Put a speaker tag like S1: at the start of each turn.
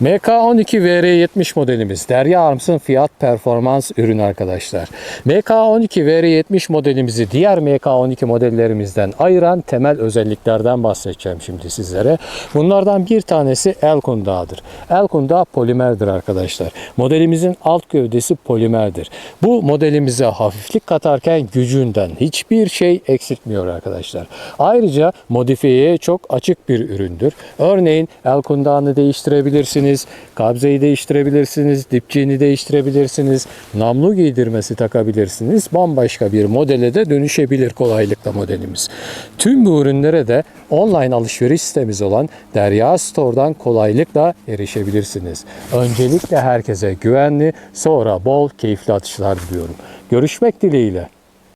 S1: MK12 VR70 modelimiz Derya Arms'ın fiyat performans ürünü arkadaşlar. MK12 VR70 modelimizi diğer MK12 modellerimizden ayıran temel özelliklerden bahsedeceğim şimdi sizlere. Bunlardan bir tanesi el kundağıdır. El kundağı polimerdir arkadaşlar. Modelimizin alt gövdesi polimerdir. Bu modelimize hafiflik katarken gücünden hiçbir şey eksiltmiyor arkadaşlar. Ayrıca modifiyeye çok açık bir üründür. Örneğin el kundağını değiştirebilirsiniz, kabzeyi değiştirebilirsiniz, dipçiğini değiştirebilirsiniz, namlu giydirmesi takabilirsiniz. Bambaşka bir modele de dönüşebilir kolaylıkla modelimiz. Tüm bu ürünlere de online alışveriş sitemiz olan Derya Store'dan kolaylıkla erişebilirsiniz. Öncelikle herkese güvenli, sonra bol keyifli atışlar diliyorum. Görüşmek dileğiyle.